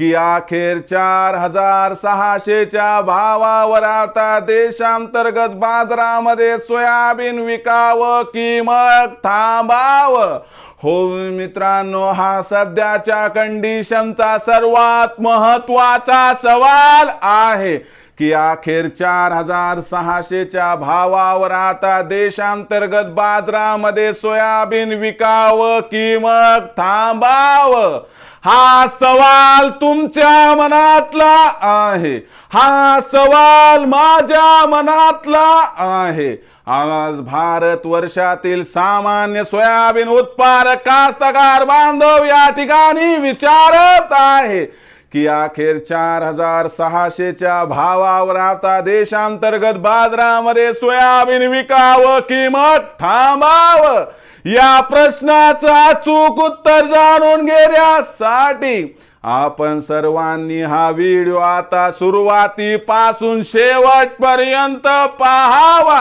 की अखेर चार हजार सहाशेच्या भावावर आता देशांतर्गत बाजारामध्ये सोयाबीन विकावं की मग थांबावं? हो मित्रांनो हा सध्याच्या कंडिशनचा सर्वात महत्त्वाचा सवाल आहे. की अखेर चार हजार सहाशेच्या भावावर आता देशांतर्गत बाजारामध्ये सोयाबीन विकावं की मग थांबावं? हा सवाल तुमच्या मनातला आहे. हा सवाल माझ्या मनातला आहे. आज भारत वर्षातील सामान्य सोयाबीन उत्पादक कास्तकार बांधव या ठिकाणी विचारत आहे. की अखेर चार हजार सहाशेच्या भावावर आता देशांतर्गत बाजारामध्ये सोयाबीन विकावं किंमत थांबावं? या प्रश्नाचं अचूक उत्तर जाणून घेण्यासाठी आपण सर्वांनी हा व्हिडिओ आता सुरुवातीपासून शेवटपर्यंत पाहावा.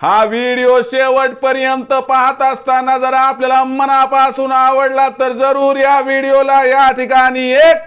हा व्हिडिओ शेवटपर्यंत पाहत असताना जर आपल्याला मनापासून आवडला तर जरूर या व्हिडिओला या ठिकाणी एक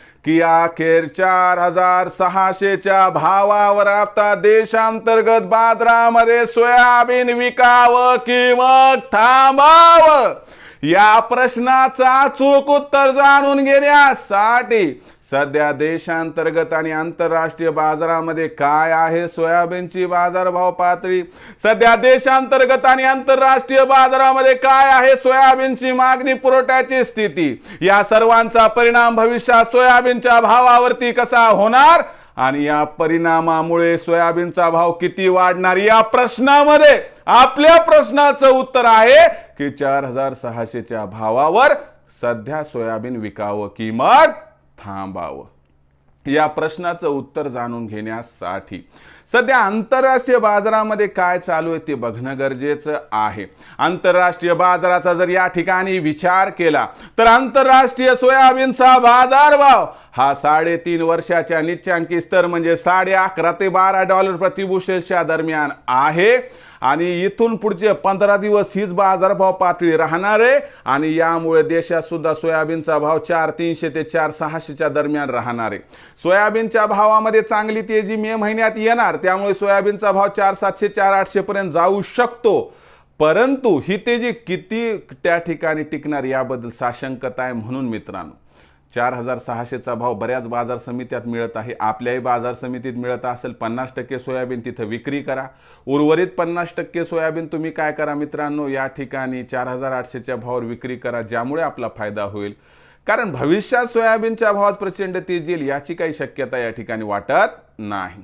की अखेर चार हजार सहाशेच्या भावावर आता देशांतर्गत बाजारामध्ये सोयाबीन विकावं की मग थांबावं? या प्रश्नाचा चूक उत्तर जाणून घेण्यासाठी सध्या देशांतर्गत आणि आंतरराष्ट्रीय बाजारामध्ये काय आहे? सोयाबीनची बाजारभाव पातळी. सध्या देशांतर्गत आणि आंतरराष्ट्रीय बाजारामध्ये काय आहे? सोयाबीनची मागणी पुरवठ्याची स्थिती. या सर्वांचा परिणाम भविष्यात सोयाबीनच्या भावावरती कसा होणार? आणि या परिणामामुळे सोयाबीनचा भाव किती वाढणार? या प्रश्नामध्ये आपल्या प्रश्नाचं उत्तर आहे की चार हजार सहाशेच्या भावावर सध्या सोयाबीन विकावं की मग थांबावं. या प्रश्नाचं उत्तर जाणून घेण्यासाठी सध्या आंतरराष्ट्रीय बाजारामध्ये काय चालू आहे ते बघणं गरजेचं आहे. आंतरराष्ट्रीय बाजाराचा जर या ठिकाणी विचार केला तर आंतरराष्ट्रीय सोयाबीनचा बाजारभाव हा साडेतीन वर्षाच्या निच्चांकी स्तर म्हणजे साडे अकरा ते बारा डॉलर प्रतिभूषेच्या दरम्यान आहे. आणि इथून पुढचे पंधरा दिवस हीच बाजारभाव पातळी राहणार आहे. आणि यामुळे देशात सुद्धा सोयाबीनचा भाव चार तीनशे ते चार सहाशेच्या दरम्यान राहणार आहे. सोयाबीनच्या भावामध्ये चांगली तेजी मे महिन्यात येणार. त्यामुळे सोयाबीनचा भाव चार सातशे चार आठशे पर्यंत जाऊ शकतो. परंतु ही तेजी किती त्या ठिकाणी टिकणार याबद्दल साशंकता आहे म्हणून मित्रांनो. चार हजार सहाशेचा भाव बऱ्याच बाजार समित्यात मिळत आहे. आपल्याही बाजार समितीत मिळत असेल पन्नास टक्के सोयाबीन तिथं विक्री करा. उर्वरित पन्नास टक्के सोयाबीन तुम्ही काय करा मित्रांनो? या ठिकाणी चार हजार आठशेच्या भावावर विक्री करा ज्यामुळे आपला फायदा होईल. कारण भविष्यात सोयाबीनच्या भावात प्रचंड तेज येईल याची काही शक्यता या ठिकाणी वाटत नाही.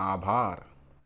आभार.